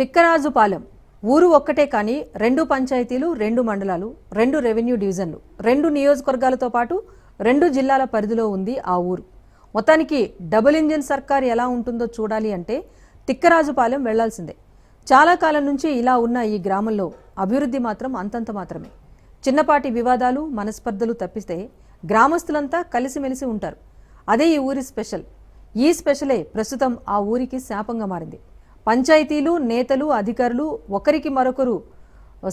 తిక్కరాజుపాలెం. ఊరు ఒక్కటే కానీ రెండు పంచాయతీలు రెండు మండలాలు రెండు రెవెన్యూ డివిజన్లు రెండు నియోజకవర్గాలతో పాటు రెండు జిల్లాల పరిధిలో ఉంది ఆ ఊరు. మొత్తానికి డబుల్ ఇంజిన్ సర్కార్ ఎలా ఉంటుందో చూడాలి అంటే తిక్కరాజుపాలెం వెళ్ళాల్సిందే. చాలా కాలం నుంచి ఇలా ఉన్న ఈ గ్రామంలో అభివృద్ధి మాత్రం అంతంత మాత్రమే. చిన్నపాటి వివాదాలు మనస్పర్ధలు తప్పిస్తే గ్రామస్తులంతా కలిసిమెలిసి ఉంటారు. అదే ఈ ఊరి స్పెషల్. ఈ స్పెషలే ప్రస్తుతం ఆ ఊరికి శాపంగా మారింది. పంచాయతీలు నేతలు అధికారులు ఒకరికి మరొకరు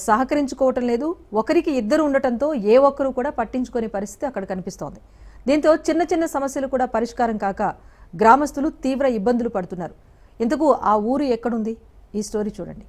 సహకరించుకోవటం లేదు. ఒకరికి ఇద్దరు ఉండటంతో ఏ ఒక్కరు కూడా పట్టించుకునే పరిస్థితి అక్కడ కనిపిస్తోంది. దీంతో చిన్న చిన్న సమస్యలు కూడా పరిష్కారం కాక గ్రామస్తులు తీవ్ర ఇబ్బందులు పడుతున్నారు. ఇంతకు ఆ ఊరు ఎక్కడుంది? ఈ స్టోరీ చూడండి.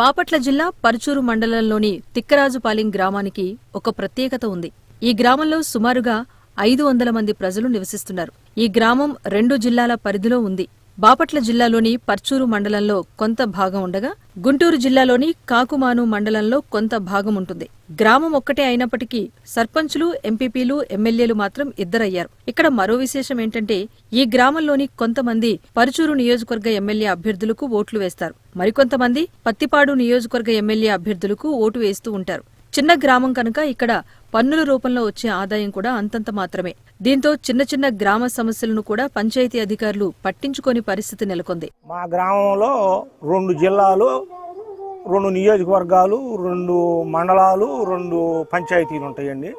బాపట్ల జిల్లా పరుచూరు మండలంలోని తిక్కరాజుపాలెం గ్రామానికి ఒక ప్రత్యేకత ఉంది. ఈ గ్రామంలో సుమారుగా ఐదు వందల మంది ప్రజలు నివసిస్తున్నారు. ఈ గ్రామం రెండు జిల్లాల పరిధిలో ఉంది. బాపట్ల జిల్లాలోని పర్చూరు మండలంలో కొంత భాగం ఉండగా గుంటూరు జిల్లాలోని కాకుమాను మండలంలో కొంత భాగం ఉంటుంది. గ్రామం ఒక్కటే అయినప్పటికీ సర్పంచులు ఎంపీపీలు ఎమ్మెల్యేలు మాత్రం ఇద్దరయ్యారు. ఇక్కడ మరో విశేషం ఏంటంటే ఈ గ్రామంలోని కొంతమంది పరుచూరు నియోజకవర్గ ఎమ్మెల్యే అభ్యర్థులకు ఓట్లు వేస్తారు. మరికొంతమంది పత్తిపాడు నియోజకవర్గ ఎమ్మెల్యే అభ్యర్థులకు ఓటు వేస్తూ ఉంటారు. చిన్న గ్రామం కనుక ఇక్కడ పన్నుల రూపంలో వచ్చే ఆదాయం కూడా అంతంత మాత్రమే. దీంతో చిన్న చిన్న గ్రామ సమస్యలను కూడా పంచాయతీ అధికారులు పట్టించుకోని పరిస్థితి నెలకొంది. మా గ్రామంలో రెండు జిల్లాలు రెండు నియోజకవర్గాలు రెండు మండలాలు రెండు పంచాయతీలు ఉంటాయండి.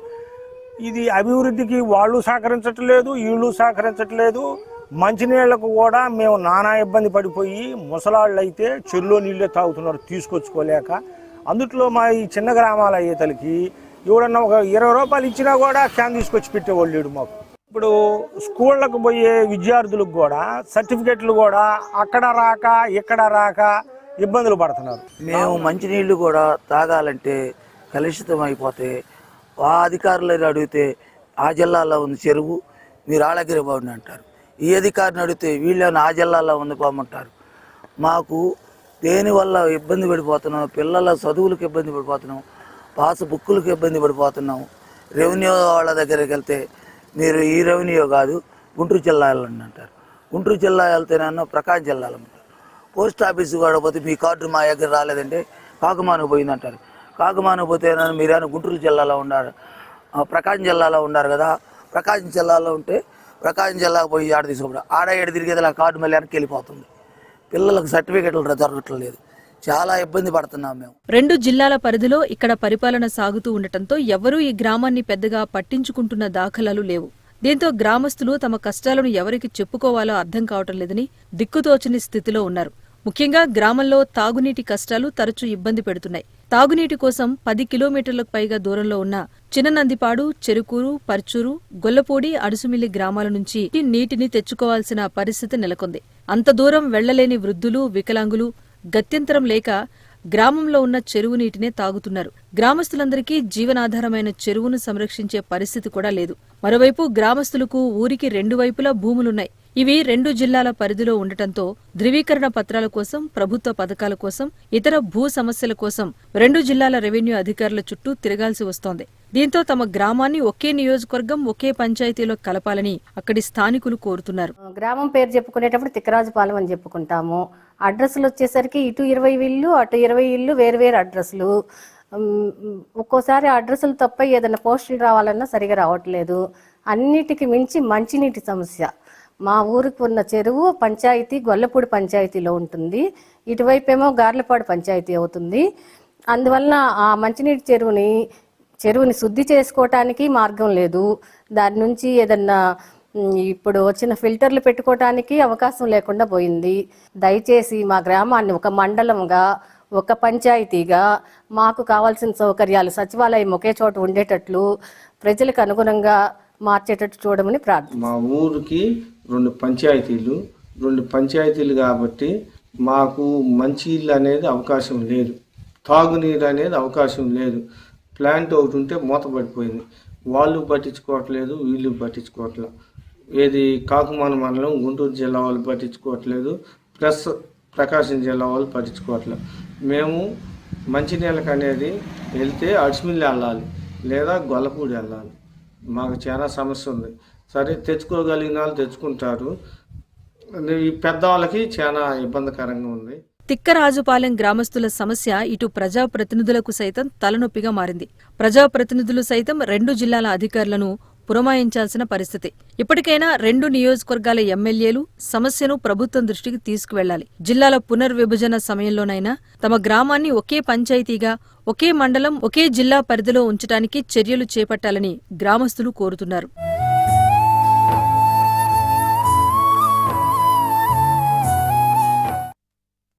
ఇది అభివృద్ధికి వాళ్ళు సహకరించట్లేదు వీళ్ళు సహకరించట్లేదు. మంచినీళ్ళకు కూడా మేము నానా ఇబ్బంది పడిపోయి ముసలాళ్ళు అయితే చెరులో నీళ్ళే తాగుతున్నారు తీసుకొచ్చుకోలేక. అందుట్లో మా ఈ చిన్న గ్రామాలు అయ్యేతలకి ఎవడన్నా ఒక ఇరవై రూపాయలు ఇచ్చినా కూడా క్యాన్ తీసుకొచ్చి పెట్టేవాళ్ళు లేడు మాకు. ఇప్పుడు స్కూళ్ళకు పోయే విద్యార్థులకు కూడా సర్టిఫికెట్లు కూడా అక్కడ రాక ఇక్కడ రాక ఇబ్బందులు పడుతున్నారు. మేము మంచినీళ్ళు కూడా తాగాలంటే కలుషితం అయిపోతే ఆ అధికారులను అడిగితే ఆ జిల్లాలో ఉంది చెరువు మీరు ఆళగిరి బాగుండి అంటారు. ఈ అధికారిని అడిగితే వీళ్ళని ఆ జిల్లాలో ఉంది పోమంటారు. మాకు దేనివల్ల ఇబ్బంది పడిపోతున్నాం? పిల్లల చదువులకు ఇబ్బంది పడిపోతున్నాం. పాస్ బుక్కులకు ఇబ్బంది పడిపోతున్నాం. రెవెన్యూ వాళ్ళ దగ్గరికి వెళ్తే మీరు ఈ రెవెన్యూ కాదు గుంటూరు జిల్లా వెళ్ళండి అంటారు. గుంటూరు జిల్లా వెళ్తేనన్నా ప్రకాశం జిల్లాలో ఉంటారు పోస్ట్ ఆఫీస్ కూడా పోతే మీ కార్డు మా దగ్గర రాలేదంటే కాకుమాను పోయిందంటారు కాకుమాను పోతే మీరేమైనా గుంటూరు జిల్లాలో ఉన్నారు? ఆ, ప్రకాశం జిల్లాలో ఉన్నారు కదా? ప్రకాశం జిల్లాలో ఉంటే ప్రకాశం జిల్లాకు పోయి ఆడ తీసుకోవడం ఆడ ఏడు తిరిగేది ఆ కార్డు మళ్ళీ వెనక్కి వెళ్ళిపోతుంది. పిల్లలకు సర్టిఫికెట్లు దొరకట్లేదు. చాలా ఇబ్బంది పడుతున్నాం మేము. రెండు జిల్లాల పరిధిలో ఇక్కడ పరిపాలన సాగుతూ ఉండటంతో ఎవరూ ఈ గ్రామాన్ని పెద్దగా పట్టించుకుంటున్న దాఖలాలు లేవు. దీంతో గ్రామస్తులు తమ కష్టాలను ఎవరికి చెప్పుకోవాలో అర్థం కావటం లేదని దిక్కుతోచని స్థితిలో ఉన్నారు. ముఖ్యంగా గ్రామంలో తాగునీటి కష్టాలు తరచూ ఇబ్బంది పెడుతున్నాయి. తాగునీటి కోసం పది కిలోమీటర్లకు పైగా దూరంలో ఉన్న చిన్ననందిపాడు చెరుకూరు పర్చూరు గొల్లపూడి అడుసుమిల్లి గ్రామాల నుంచి నీటిని తెచ్చుకోవాల్సిన పరిస్థితి నెలకొంది. అంత దూరం వెళ్ళలేని వృద్ధులు వికలాంగులు గత్యంతరం లేక గ్రామంలో ఉన్న చెరువు నీటినే తాగుతున్నారు. గ్రామస్తులందరికీ జీవనాధారమైన చెరువును సంరక్షించే పరిస్థితి కూడా లేదు. మరోవైపు గ్రామస్తులకు ఊరికి రెండు వైపులా భూములున్నాయి. ఇవి రెండు జిల్లాల పరిధిలో ఉండటంతో ధృవీకరణ పత్రాల కోసం ప్రభుత్వ పథకాల కోసం ఇతర భూ సమస్యల కోసం రెండు జిల్లాల రెవెన్యూ అధికారుల చుట్టూ తిరగాల్సి వస్తోంది. దీంతో తమ గ్రామాన్ని ఒకే నియోజకవర్గం ఒకే పంచాయతీలో కలపాలని అక్కడి స్థానికులు కోరుతున్నారు. గ్రామం పేరు చెప్పుకునేటప్పుడు తిక్కరాజుపాలెం అని చెప్పుకుంటాము. అడ్రస్లు వచ్చేసరికి ఇటు ఇరవై ఇల్లు అటు ఇరవై ఇల్లు వేరు వేరు అడ్రస్లు ఒక్కోసారి అడ్రస్లు తప్ప ఏదైనా పోస్టులు రావాలన్నా సరిగా రావట్లేదు. అన్నిటికి మించి మంచినీటి సమస్య. మా ఊరికి ఉన్న చెరువు పంచాయతీ గొల్లపూడి పంచాయతీలో ఉంటుంది. ఇటువైపు ఏమో గార్లపాడు పంచాయతీ అవుతుంది. అందువలన ఆ మంచినీటి చెరువుని చెరువుని శుద్ధి చేసుకోవటానికి మార్గం లేదు. దాని నుంచి ఏదన్నా ఇప్పుడు వచ్చిన ఫిల్టర్లు పెట్టుకోవటానికి అవకాశం లేకుండా పోయింది. దయచేసి మా గ్రామాన్ని ఒక మండలంగా ఒక పంచాయతీగా మాకు కావాల్సిన సౌకర్యాలు సచివాలయం ఒకే చోట ఉండేటట్లు ప్రజలకు అనుగుణంగా మార్చేటట్టు చూడమని ప్రార్థన మా ఊరికి రెండు పంచాయతీలు రెండు పంచాయతీలు కాబట్టి మాకు మంచి ఇల్లు అనేది అవకాశం లేదు. తాగునీరు అనేది అవకాశం లేదు. ప్లాంట్ ఒకటి ఉంటే మూత పడిపోయింది వాళ్ళు పట్టించుకోవట్లేదు వీళ్ళు పట్టించుకోవట్లేదు. ఏది కాకుమాన మండలం గుంటూరు జిల్లా వాళ్ళు పట్టించుకోవట్లేదు. ప్లస్ ప్రకాశం జిల్లా వాళ్ళు పట్టించుకోవట్లేదు. మేము మంచినీళ్ళకి అనేది వెళ్తే అడిసిమిల్లి వెళ్ళాలి లేదా గొల్లపూడి వెళ్ళాలి. మాకు చాలా సమస్య ఉంది. సరే తెచ్చుకోగలిగిన వాళ్ళు తెచ్చుకుంటారు. ఈ పెద్దవాళ్ళకి చాలా ఇబ్బందికరంగా ఉంది. తిక్కరాజుపాలెం గ్రామస్తుల సమస్య ఇటు ప్రజాప్రతినిధులకు సైతం తలనొప్పిగా మారింది. ప్రజాప్రతినిధులు సైతం రెండు జిల్లాల అధికారులను పురమాయించాల్సిన పరిస్థితి. ఇప్పటికైనా రెండు నియోజకవర్గాల ఎమ్మెల్యేలు సమస్యను ప్రభుత్వం దృష్టికి తీసుకువెళ్ళాలి జిల్లాల పునర్విభజన సమయంలోనైనా తమ గ్రామాన్ని ఒకే పంచాయతీగా ఒకే మండలం ఒకే జిల్లా పరిధిలో ఉంచడానికి చర్యలు చేపట్టాలని గ్రామస్తులు కోరుతున్నారు.